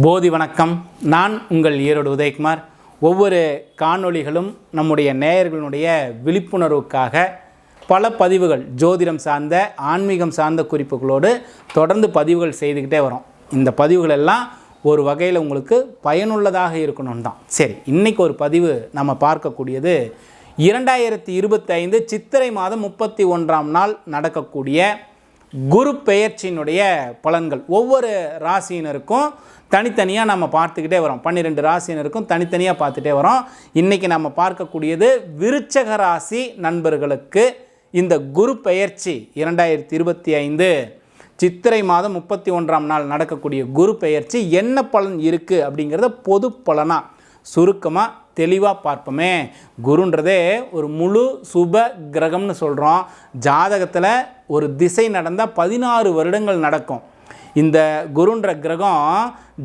போதி வணக்கம். நான் உங்கள் ஈரோடு உதயகுமார். ஒவ்வொரு காணொளிகளும் நம்முடைய நேயர்களுடைய விழிப்புணர்வுக்காக பல பதிவுகள் ஜோதிடம் சார்ந்த ஆன்மீகம் சார்ந்த குறிப்புகளோடு தொடர்ந்து பதிவுகள் செய்துக்கிட்டே வரோம். இந்த பதிவுகள் எல்லாம் ஒரு வகையில் உங்களுக்கு பயனுள்ளதாக இருக்கணும் தான். சரி இன்றைக்கி ஒரு பதிவு நம்ம பார்க்கக்கூடியது இரண்டாயிரத்தி இருபத்தைந்து சித்திரை மாதம் முப்பத்தி ஒன்றாம் நாள் நடக்கக்கூடிய குரு பெயர்ச்சியினுடைய பலன்கள். ஒவ்வொரு ராசியினருக்கும் தனித்தனியாக நம்ம பார்த்துக்கிட்டே வரோம். பன்னிரெண்டு ராசியினருக்கும் தனித்தனியாக பார்த்துட்டே வரோம். இன்றைக்கி நம்ம பார்க்கக்கூடியது விருச்சக ராசி நண்பர்களுக்கு இந்த குரு பெயர்ச்சி இரண்டாயிரத்தி இருபத்தி ஐந்து. சித்திரை மாதம் முப்பத்தி ஒன்றாம் நாள் நடக்கக்கூடிய குரு பெயர்ச்சி என்ன பலன் இருக்குது அப்படிங்கிறத பொது பலனாக சுருக்கமாக தெளிவாக பார்ப்போமே. குருன்றதே ஒரு முழு சுப கிரகம்னு சொல்கிறோம் ஜாதகத்தில் ஒரு திசை நடந்தால் பதினாறு வருடங்கள் நடக்கும். இந்த குருன்ற கிரகம்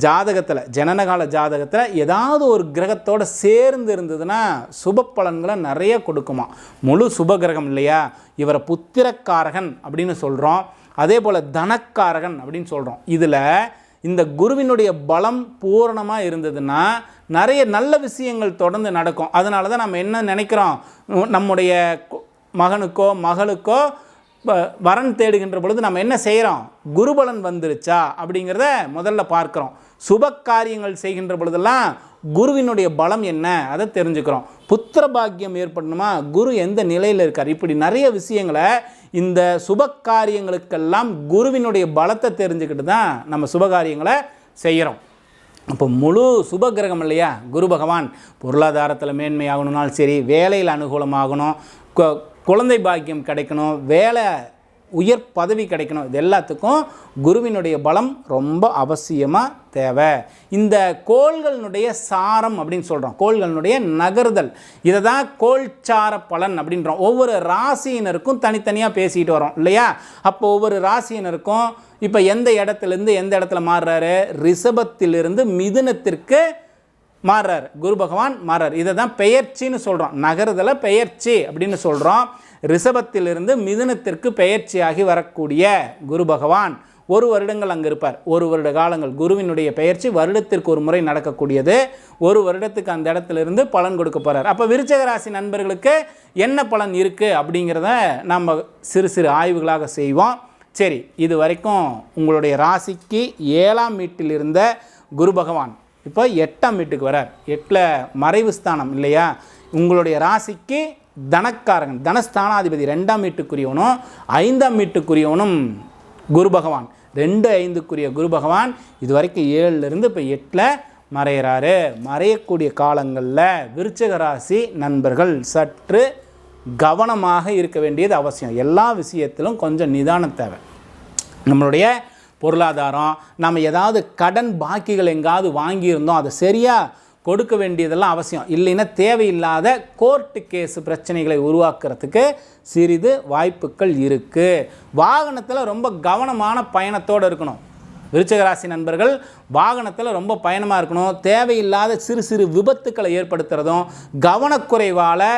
ஜாதகத்தில் ஜனனகால ஜாதகத்தில் ஏதாவது ஒரு கிரகத்தோட சேர்ந்து இருந்ததுன்னா சுப பலன்களை நிறைய கொடுக்குமா. முழு சுப கிரகம் இல்லையா? இவரை புத்திரக்காரகன் அப்படின்னு சொல்கிறோம் அதே போல் தனக்காரகன் அப்படின்னு சொல்கிறோம் இதில் இந்த குருவினுடைய பலம் பூரணமாக இருந்ததுன்னா நிறைய நல்ல விஷயங்கள் தொடர்ந்து நடக்கும். அதனால தான் நம்ம என்ன நினைக்கிறோம்? நம்முடைய மகனுக்கோ மகளுக்கோ இப்போ வரன் தேடுகின்ற பொழுது நம்ம என்ன செய்கிறோம் குருபலன் வந்துருச்சா? அப்படிங்கிறத முதல்ல பார்க்குறோம். சுப காரியங்கள் செய்கின்ற பொழுதெல்லாம் குருவினுடைய பலம் என்ன? அதை தெரிஞ்சுக்கிறோம். புத்திர பாக்கியம் ஏற்படணுமா? குரு எந்த நிலையில் இருக்கார்? இப்படி நிறைய விஷயங்களை இந்த சுப காரியங்களுக்கெல்லாம் குருவினுடைய பலத்தை தெரிஞ்சுக்கிட்டு தான் நம்ம சுப காரியங்களை செய்கிறோம் அப்போ முழு சுப கிரகம் இல்லையா? குரு பகவான் பொருளாதாரத்தில் மேன்மையாகணும்னாலும் சரி வேலையில் அனுகூலமாகணும் குழந்தை பாக்கியம் கிடைக்கணும் வேலை உயர் பதவி கிடைக்கணும் இது எல்லாத்துக்கும் குருவினுடைய பலம் ரொம்ப அவசியமாக தேவை. இந்த கோள்களினுடைய சாரம் அப்படின்னு சொல்கிறோம் கோள்களினுடைய நகர்தல். இதை தான் கோள்சார பலன் அப்படின்றோம். ஒவ்வொரு ராசியினருக்கும் தனித்தனியாக பேசிக்கிட்டு வரோம் இல்லையா? அப்போ ஒவ்வொரு ராசியினருக்கும் இப்போ எந்த இடத்துலேருந்து எந்த இடத்துல மாறுறாரு? ரிஷபத்திலிருந்து மிதுனத்திற்கு மாறுறார். குரு பகவான் மாறார் இதை தான் பெயர்ச்சின்னு சொல்கிறோம் நகரத்தில் பெயர்ச்சி அப்படின்னு சொல்கிறோம் ரிஷபத்திலிருந்து மிதுனத்திற்கு பெயர்ச்சியாகி வரக்கூடிய குரு பகவான் ஒரு வருடங்கள் அங்கே இருப்பார். ஒரு வருட காலங்கள். குருவினுடைய பெயர்ச்சி வருடத்திற்கு ஒரு முறை நடக்கக்கூடியது. ஒரு வருடத்துக்கு அந்த இடத்துலேருந்து பலன் கொடுக்க போகிறார் அப்போ விருச்சக ராசி நண்பர்களுக்கு என்ன பலன் இருக்குது அப்படிங்கிறத நம்ம சிறு சிறு ஆய்வுகளாக செய்வோம். சரி இது வரைக்கும் உங்களுடைய ராசிக்கு ஏழாம் வீட்டில் இருந்த குரு பகவான் இப்போ எட்டாம் வீட்டுக்கு வரார். எட்டில் மறைவு ஸ்தானம் இல்லையா? உங்களுடைய ராசிக்கு தனக்காரகன் தனஸ்தானாதிபதி ரெண்டாம் வீட்டுக்குரியவனும் ஐந்தாம் வீட்டுக்குரியவனும் குரு பகவான். ரெண்டு ஐந்துக்குரிய குரு பகவான் இது வரைக்கும் ஏழுலேருந்து இப்போ எட்டில் மறையிறாரு. மறையக்கூடிய காலங்களில் விருச்சக ராசி நண்பர்கள் சற்று கவனமாக இருக்க வேண்டியது அவசியம். எல்லா விஷயத்திலும் கொஞ்சம் நிதானம் தேவை. நம்மளுடைய பொருளாதாரம் நம்ம ஏதாவது கடன் பாக்கிகள் எங்காவது வாங்கியிருந்தோம் அதை சரியாக கொடுக்க வேண்டியதெல்லாம் அவசியம். இல்லைன்னா தேவையில்லாத கோர்ட்டு கேஸ் பிரச்சனைகளை உருவாக்குறதுக்கு சிறிது வாய்ப்புகள் இருக்குது வாகனத்தில் ரொம்ப கவனமான பயணத்தோடு இருக்கணும். விருச்சகராசி நண்பர்கள் வாகனத்தில் ரொம்ப பயணமாக இருக்கணும். தேவையில்லாத சிறு சிறு விபத்துக்களை ஏற்படுத்துகிறதும் கவனக்குறைவால்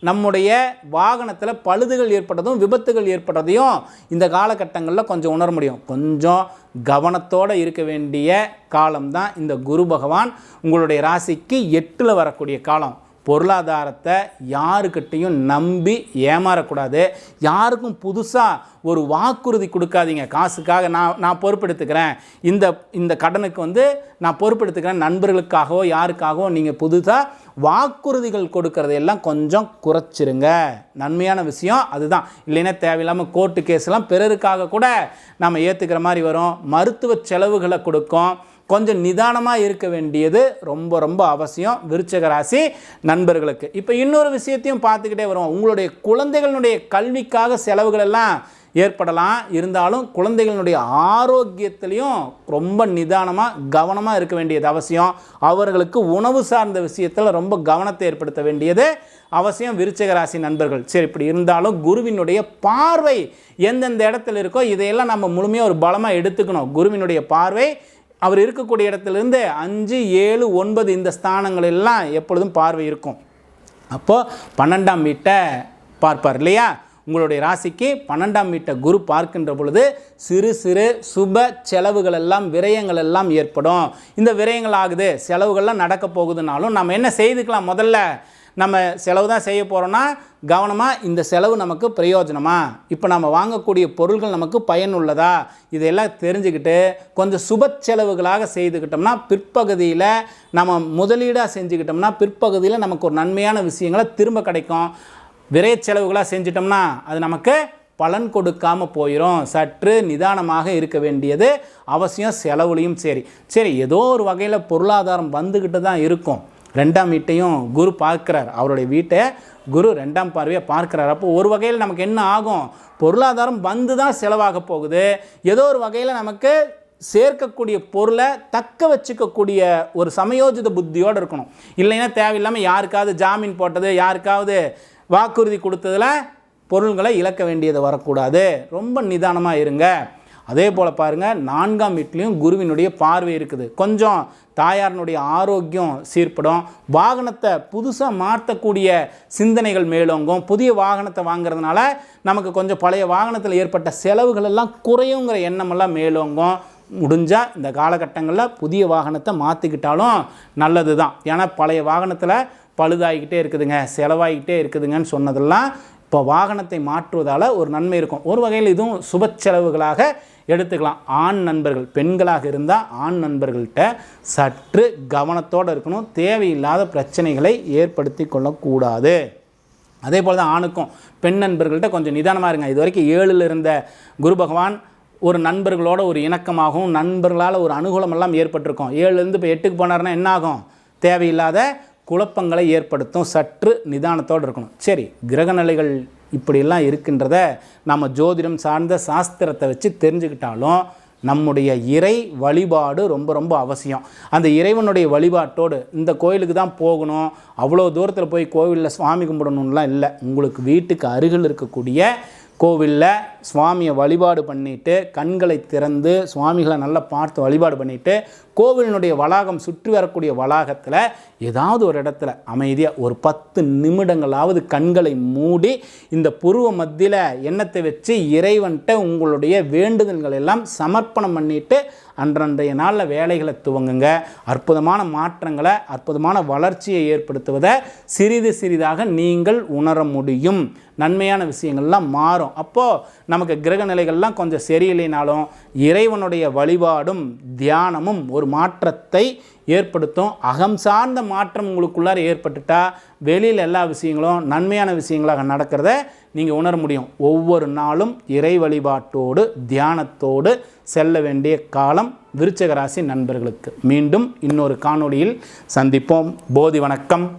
நம்முடைய வாகனத்தில் பழுதுகள் ஏற்பட்டதும் விபத்துகள் ஏற்பட்டதையும் இந்த காலகட்டங்களில் கொஞ்சம் உணர முடியும். கொஞ்சம் கவனத்தோடு இருக்க வேண்டிய காலம்தான் இந்த குரு பகவான். உங்களுடைய ராசிக்கு எட்டில் வரக்கூடிய காலம். பொருளாதாரத்தை யாருக்கிட்டையும் நம்பி ஏமாறக்கூடாது. யாருக்கும் புதுசாக ஒரு வாக்குறுதி கொடுக்காதீங்க. காசுக்காக நான் நான் பொறுப்பெடுத்துக்கிறேன். இந்த இந்த கடனுக்கு வந்து நான் பொறுப்பெடுத்துக்கிறேன். நண்பர்களுக்காகவோ யாருக்காகவோ நீங்கள் புதுசாக வாக்குறுதிகள் கொடுக்கறதையெல்லாம் கொஞ்சம் குறைச்சிருங்க. நன்மையான விஷயம் அதுதான். இல்லைன்னா தேவையில்லாமல் கோர்ட்டு கேஸ்லாம் பிறருக்காக கூட நம்ம ஏற்றுக்கிற மாதிரி வரும். மருத்துவ செலவுகளை கொடுக்கும். கொஞ்சம் நிதானமாக இருக்க வேண்டியது ரொம்ப ரொம்ப அவசியம் விருச்சக ராசி நண்பர்களுக்கு. இப்போ இன்னொரு விஷயத்தையும் பார்த்துக்கிட்டே வரும் உங்களுடைய குழந்தைகளுடைய கல்விக்காக செலவுகள் எல்லாம் ஏற்படலாம். இருந்தாலும் குழந்தைகளுடைய ஆரோக்கியத்திலையும் ரொம்ப நிதானமாக கவனமாக இருக்க வேண்டியது அவசியம். அவர்களுக்கு உணவு சார்ந்த விஷயத்தில் ரொம்ப கவனத்தை ஏற்படுத்த வேண்டியது அவசியம் விருச்சக ராசி நண்பர்கள். சரி இப்படி இருந்தாலும் குருவினுடைய பார்வை எந்தெந்த இடத்துல இருக்கோ இதையெல்லாம் நம்ம முழுமையாக ஒரு பலமாக எடுத்துக்கணும். குருவினுடைய பார்வை அவர் இருக்கக்கூடிய இடத்துலேருந்து அஞ்சு ஏழு ஒன்பது இந்த ஸ்தானங்களெல்லாம் எப்பொழுதும் பார்வை இருக்கும். அப்போது பன்னெண்டாம் வீட்டை பார்ப்பார் இல்லையா? உங்களுடைய ராசிக்கு பன்னெண்டாம் வீட்டை குரு பார்க்கின்ற பொழுது சிறு சிறு சுப செலவுகள் எல்லாம் விரயங்கள் எல்லாம் ஏற்படும். இந்த விரயங்கள் ஆகுது. செலவுகள்லாம் நடக்க போகுதுனாலும் நம்ம என்ன செய்துக்கலாம் முதல்ல? நம்ம செலவு தான் செய்ய போகிறோன்னா கவனமாக இந்த செலவு நமக்கு பிரயோஜனமா? இப்போ நம்ம வாங்கக்கூடிய பொருள்கள் நமக்கு பயனுள்ளதா? இதெல்லாம் தெரிஞ்சுக்கிட்டு கொஞ்சம் சுப செலவுகளாக செய்துக்கிட்டோம்னா பிற்பகுதியில் நம்ம முதலீடாக செஞ்சுக்கிட்டோம்னா பிற்பகுதியில் நமக்கு ஒரு நன்மையான விஷயங்களை திரும்ப கிடைக்கும். விரைய செலவுகளாக செஞ்சிட்டோம்னா அது நமக்கு பலன் கொடுக்காம போயிடும் சற்று நிதானமாக இருக்க வேண்டியது அவசியம் செலவுலையும் சரி. சரி ஏதோ ஒரு வகையில் பொருளாதாரம் வந்துக்கிட்டு தான் இருக்கும். ரெண்டாம் வீட்டையும் குரு பார்க்குறார். அவருடைய வீட்டை குரு ரெண்டாம் பார்வையை பார்க்குறார். அப்போ ஒரு வகையில் நமக்கு என்ன ஆகும்? பொருளாதாரம் வந்து தான் செலவாக போகுது. ஏதோ ஒரு வகையில் நமக்கு சேர்க்கக்கூடிய பொருளை தக்க வச்சுக்கக்கூடிய ஒரு சமயோஜித புத்தியோடு இருக்கணும். இல்லைன்னா தேவையில்லாமல் யாருக்காவது ஜாமீன் போட்டது யாருக்காவது வாக்குறுதி கொடுத்ததில் பொருள்களை இழக்க வேண்டியது வரக்கூடாது. ரொம்ப நிதானமாக இருங்க. அதே போல் பாருங்கள் நான்காம் வீட்லேயும் குருவினுடைய பார்வை இருக்குது. கொஞ்சம் தாயாரினுடைய ஆரோக்கியம் சீர்படும். வாகனத்தை புதுசாக மாற்றக்கூடிய சிந்தனைகள் மேலோங்கும். புதிய வாகனத்தை வாங்குறதுனால நமக்கு கொஞ்சம் பழைய வாகனத்தில் ஏற்பட்ட செலவுகள் எல்லாம் குறையுங்கிற எண்ணமெல்லாம் மேலோங்கும். முடிஞ்சால் இந்த காலகட்டங்களில் புதிய வாகனத்தை மாற்றிக்கிட்டாலும் நல்லது தான் ஏன்னா பழைய வாகனத்தில் பழுதாகிக்கிட்டே இருக்குதுங்க செலவாகிக்கிட்டே இருக்குதுங்கன்னு சொன்னதெல்லாம் இப்போ வாகனத்தை மாற்றுவதால் ஒரு நன்மை இருக்கும். ஒரு வகையில் இதுவும் சுப செலவுகளாக எடுத்துக்கலாம். ஆண் நண்பர்கள் பெண்களாக இருந்தால் ஆண் நண்பர்கள்ட்ட சற்று கவனத்தோடு இருக்கணும். தேவையில்லாத பிரச்சனைகளை ஏற்படுத்தி கொள்ளக்கூடாது. அதே போல் தான் ஆணுக்கும் பெண் நண்பர்கள்ட்ட கொஞ்சம் நிதானமாக இருங்க. இது வரைக்கும் ஏழில் இருந்த குரு பகவான் ஒரு நண்பர்களோட ஒரு இணக்கமாகவும் நண்பர்களால் ஒரு அனுகூலமெல்லாம் ஏற்பட்டிருக்கும். ஏழுலேருந்து இப்போ எட்டுக்கு போனார்னா என்ன ஆகும்? தேவையில்லாத குழப்பங்களை ஏற்படுத்தும் சற்று நிதானத்தோடு இருக்கணும். சரி கிரகநிலைகள் இப்படியெல்லாம் இருக்கின்றத நம்ம ஜோதிடம் சார்ந்த சாஸ்திரத்தை வச்சு தெரிஞ்சுக்கிட்டாலும் நம்முடைய இறை வழிபாடு ரொம்ப ரொம்ப அவசியம். அந்த இறைவனுடைய வழிபாட்டோடு இந்த கோயிலுக்கு தான் போகணும் அவ்வளோ தூரத்தில் போய் கோவிலில் சுவாமி கும்பிடணும்லாம் இல்லை. உங்களுக்கு வீட்டுக்கு அருகில் இருக்கக்கூடிய கோவிலில் சுவாமியை வழிபாடு பண்ணிட்டு கண்களை திறந்து சுவாமிகளை நல்லா பார்த்து வழிபாடு பண்ணிட்டு கோவிலினுடைய வளாகம் சுற்றி வரக்கூடிய வளாகத்தில் ஏதாவது ஒரு இடத்துல அமைதியாக ஒரு பத்து நிமிடங்களாவது கண்களை மூடி இந்த புருவ மத்தியில் எண்ணத்தை வச்சு இறைவன்கிட்ட உங்களுடைய வேண்டுதல்கள் எல்லாம் சமர்ப்பணம் பண்ணிட்டு அன்றன்றைய நாளில் வேலைகளை துவங்குங்க. அற்புதமான மாற்றங்களை அற்புதமான வளர்ச்சியை ஏற்படுத்துவதை சிறிது சிறிதாக நீங்கள் உணர முடியும். நன்மையான விஷயங்கள்லாம் மாறும். அப்போது நமக்கு கிரக நிலைகள்லாம் கொஞ்சம் சரியில்லைனாலும் இறைவனுடைய வழிபாடும் தியானமும் ஒரு மாற்றத்தை ஏற்படுத்தும். அகம் சார்ந்த மாற்றம் உங்களுக்குள்ளார ஏற்பட்டுட்டா வெளியில் எல்லா விஷயங்களும் நன்மையான விஷயங்களாக நடக்கிறத நீங்கள் உணர முடியும். ஒவ்வொரு நாளும் இறை வழிபாட்டோடு தியானத்தோடு செல்ல வேண்டிய காலம் விருச்சகராசி நண்பர்களுக்கு. மீண்டும் இன்னொரு காணொளியில் சந்திப்போம். போதி வணக்கம்.